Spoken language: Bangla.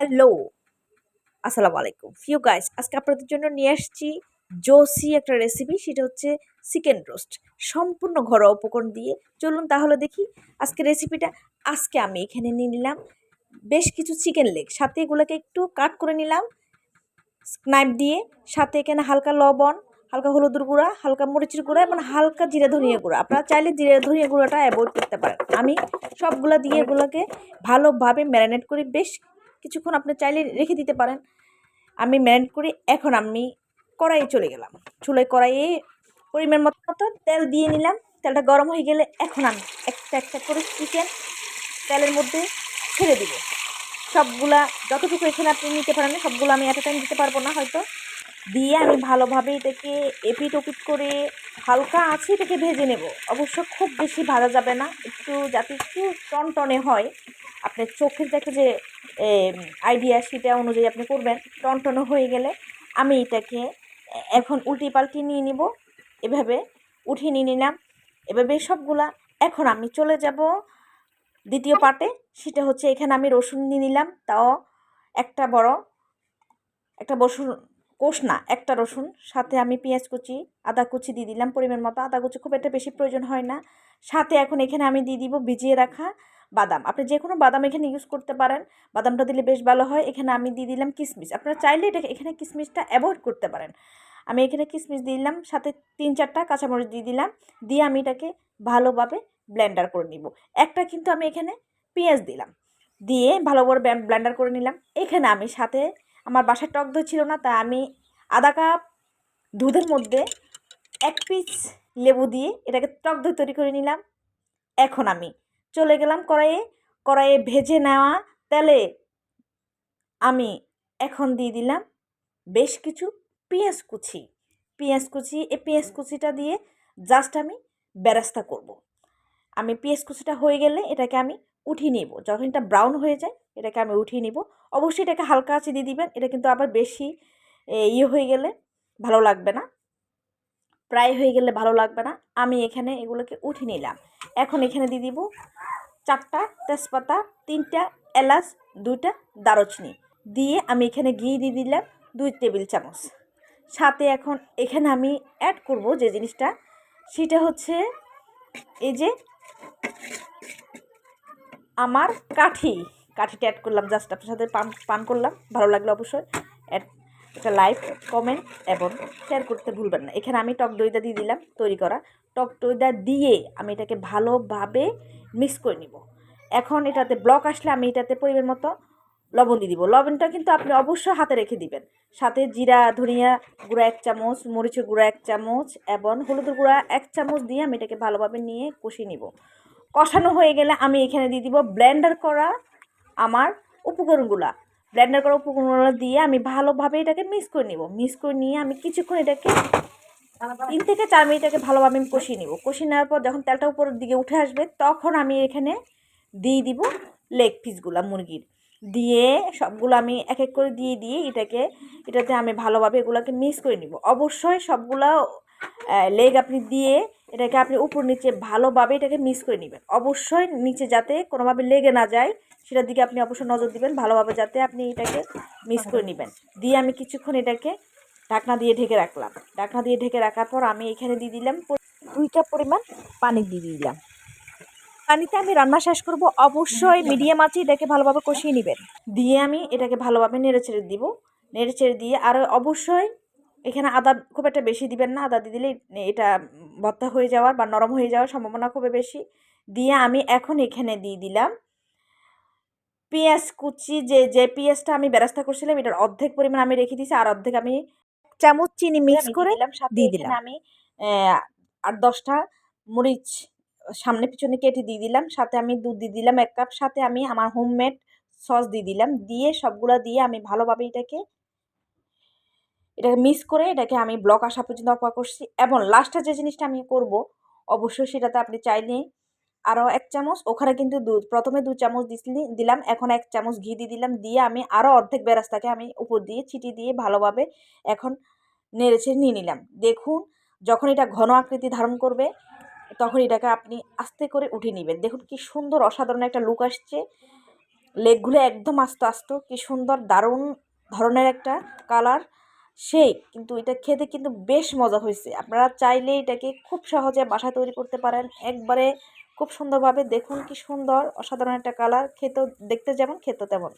হ্যালো, আসসালামু আলাইকুম। ফিউ গাইস আজকে আপনাদের জন্য নিয়ে আসছি জোসি একটা রেসিপি সেটা হচ্ছে চিকেন রোস্ট সম্পূর্ণ ঘরোয়া উপকরণ দিয়ে। চলুন তাহলে দেখি আজকে রেসিপিটা আজকে আমি এখানে নিয়ে নিলাম বেশ কিছু চিকেন লেগ সাথে এগুলোকে একটু কাট করে নিলাম। স্নাইপ দিয়ে। সাথে এখানে হালকা লবণ, হালকা হলুদের গুঁড়া, হালকা মরিচের গুঁড়া এবং হালকা জিরে ধনিয়া গুঁড়া। আপনারা চাইলে জিরে ধনিয়া গুঁড়াটা অ্যাভয়েড করতে পারেন। আমি সবগুলো দিয়ে এগুলোকে ভালোভাবে ম্যারিনেট করি বেশ কিছুক্ষণ আপনি চাইলে রেখে দিতে পারেন। আমি ম্যারিনেট করি এখন আমি কড়াইয়ে চলে গেলাম। চুলায় কড়াইয়ে পরিমাণ মতো তেল দিয়ে নিলাম। তেলটা গরম হয়ে গেলে এখন আমি একটা একটা করে চিকেন তেলের মধ্যে ছেড়ে দিব। সবগুলা যতটুকু এখানে আপনি নিতে পারেন, সবগুলো আমি এত টাইম দিতে পারব না হয়তো। দিয়ে আমি ভালোভাবে এটাকে এপিট ওপিট করে হালকা আছে এটাকে ভেজে নেব। অবশ্য খুব বেশি ভাজা যাবে না। একটু যাতে একটু টনটনে হয়। আপনার চোখের দেখে যে আইডিয়া সেটা অনুযায়ী আপনি করবেন, টনটনে হয়ে গেলে আমি এটাকে এখন উল্টি পাল্টি নিয়ে নিব। এভাবে উঠিয়ে নিয়ে নিলাম। এভাবে সবগুলা এখন আমি চলে যাব। দ্বিতীয় পার্টে সেটা হচ্ছে এখানে আমি রসুন নিয়ে নিলাম। তাও একটা বড়, একটা রসুন কোষ না, একটা রসুন। সাথে আমি পেঁয়াজ কুচি, আদা কুচি দিয়ে দিলাম পরিমাণ মতো। আদা কুচি খুব একটা বেশি প্রয়োজন হয় না। সাথে এখন এখানে আমি দিয়ে দিব ভিজিয়ে রাখা বাদাম। আপনি যে কোনো বাদাম এখানে ইউজ করতে পারেন। বাদামটা দিলে বেশ ভালো হয়। এখানে আমি দিয়ে দিলাম কিশমিশ আপনারা চাইলে এটা এখানে কিশমিশটা অ্যাভয়েড করতে পারেন। আমি এখানে কিশমিশ দিলাম, সাথে তিন চারটা কাঁচামরিচ দিয়ে দিলাম। দিয়ে আমি এটাকে ভালোভাবে ব্লেন্ডার করে নিব। একটা কিন্তু আমি এখানে পেঁয়াজ দিলাম। দিয়ে ভালো করে ব্লেন্ডার করে নিলাম। এখানে আমি সাথে, আমার বাসায় টক দই ছিল না, তাই আমি আধা কাপ দুধের মধ্যে এক পিস লেবু দিয়ে এটাকে টক দই তৈরি করে নিলাম। এখন আমি চলে গেলাম কড়াইয়ে। কড়াইয়ে ভেজে নেওয়া তেলে আমি এখন দিয়ে দিলাম বেশ কিছু পেঁয়াজ কুচি। পেঁয়াজ কুচি, এই পেঁয়াজ কুচিটা দিয়ে জাস্ট আমি বেরাস্তা করব। আমি পেঁয়াজ কুচিটা হয়ে গেলে এটাকে আমি উঠিয়ে নিব। যখন এটা ব্রাউন হয়ে যায়, এটাকে আমি উঠিয়ে নিব। অবশ্যই এটাকে হালকা আছে দিয়ে দিবেন, এটা কিন্তু আবার বেশি ইয়ে হয়ে গেলে ভালো লাগবে না। প্রায় হয়ে গেলে ভালো লাগবে না। আমি এখানে এগুলোকে উঠে নিলাম। এখন এখানে দিয়ে দিব চারটা তেজপাতা, তিনটা এলাচ, দুইটা দারুচিনি। দিয়ে আমি এখানে ঘি দিয়ে দিলাম দুই টেবিল চামচ। সাথে এখন এখানে আমি অ্যাড করব যে জিনিসটা, সেটা হচ্ছে এই যে আমার কাঠি। কাঠিটা অ্যাড করলাম জাস্ট আপনার সাথে পান পান করলাম, ভালো লাগল অবশ্যই। একটা লাইক কমেন্ট এবং শেয়ার করতে ভুলবেন না। এখানে আমি টক দইটা দিয়ে দিলাম তৈরি করা। টক দইটা দিয়ে আমি এটাকে ভালোভাবে মিক্স করে নিব। এখন এটাতে ব্লক আসলে আমি এটাতে পরিমাণ মতো লবণ দিয়ে দিব। লবণটা কিন্তু আপনি অবশ্যই হাতে রেখে দিবেন। সাথে জিরা, ধনিয়া গুঁড়া এক চামচ, মরিচের গুঁড়া এক চামচ এবং হলুদের গুঁড়া এক চামচ দিয়ে আমি এটাকে ভালোভাবে নিয়ে কষিয়ে নিব। কষানো হয়ে গেলে আমি এখানে দিয়ে দিব ব্লেন্ডার করা আমার উপকরণগুলা। ব্লেন্ডার করা উপকরণগুলো দিয়ে আমি ভালোভাবে এটাকে মিক্স করে নিব। মিক্স করে নিয়ে আমি কিছুক্ষণ এটাকে তিন থেকে চার মিনিট এটাকে ভালোভাবে আমি কষিয়ে নিব। কষিয়ে নেওয়ার পর যখন তেলটা উপরের দিকে উঠে আসবে, তখন আমি এখানে দিয়ে দিব লেগ পিসগুলো মুরগির। দিয়ে সবগুলো আমি এক এক করে দিয়ে দিয়ে এটাকে, এটাতে আমি ভালোভাবে এগুলোকে মিক্স করে নিব। অবশ্যই সবগুলো লেগ আপনি দিয়ে এটাকে আপনি উপর নিচে ভালোভাবে এটাকে মিক্স করে নেবেন। অবশ্যই নিচে যাতে কোনোভাবে লেগে না যায়, সেটার দিকে আপনি অবশ্যই নজর দিবেন, ভালোভাবে যাতে আপনি এটাকে মিক্স করে নেবেন। দিয়ে আমি কিছুক্ষণ এটাকে ঢাকনা দিয়ে ঢেকে রাখলাম। ঢাকনা দিয়ে ঢেকে রাখার পর আমি এখানে দিয়ে দিলাম দুইটা পরিমাণ পানি দিয়ে দিলাম। পানিতে আমি রান্না শেষ করব। অবশ্যই মিডিয়াম আছে এটাকে ভালোভাবে কষিয়ে নেবেন। দিয়ে আমি এটাকে ভালোভাবে নেড়ে ছেড়ে দিব। নেড়ে ছেড়ে দিয়ে আর অবশ্যই এখানে আদা খুব একটা বেশি দিবেন না। আদা দিয়ে দিলে এটা ভত্তা হয়ে যাওয়ার বা নরম হয়ে যাওয়ার সম্ভাবনা খুবই বেশি। দিয়ে আমি এখন এখানে দিয়ে দিলাম পেঁয়াজ কুচি। যে যে পেঁয়াজটা আমি ব্যবস্থা করছিলাম এটার অর্ধেক পরিমাণ আমি রেখে দিয়েছি আর অর্ধেক আমি চামচ চিনি মিক্স করে দিলাম। দিয়ে দিলাম। আমি আর দশটা মরিচ সামনে পিছনে কেটে দিয়ে দিলাম। সাথে আমি দুধ দিয়ে দিলাম এক কাপ। সাথে আমি আমার হোমমেড সস দিয়ে দিলাম। দিয়ে সবগুলো দিয়ে আমি ভালোভাবে এটাকে এটাকে মিস করে এটাকে আমি ব্লক আসা পর্যন্ত অপেক্ষা করছি এবং লাস্টে যে জিনিসটা আমি করব, অবশ্যই সেটাতে আপনি চাইলে আরও এক চামচ, ওখানে কিন্তু দুধ প্রথমে দু চামচ দিলাম, এখন এক চামচ ঘি দিয়ে দিলাম, দিয়ে আমি আরও অর্ধেক বেরাস্তাকে আমি উপর দিয়ে ছিটি দিয়ে ভালোভাবে এখন নেড়েছে নিয়ে নিলাম। দেখুন, যখন এটা ঘন আকৃতি ধারণ করবে, তখন এটাকে আপনি আস্তে করে উঠে নেবেন। দেখুন কি সুন্দর অসাধারণ একটা লুক আসছে। লেগগুলো একদম আস্ত আস্ত, কি সুন্দর দারুণ ধরনের একটা কালার সেই, কিন্তু এটা খেতে কিন্তু বেশ মজা হয়েছে। আপনারা চাইলে এটাকে খুব সহজে বাসা তৈরি করতে পারেন। একবারে খুব সুন্দরভাবে দেখুন কি সুন্দর, অসাধারণ একটা কালার খেতেও দেখতে যেমন খেতে তেমন।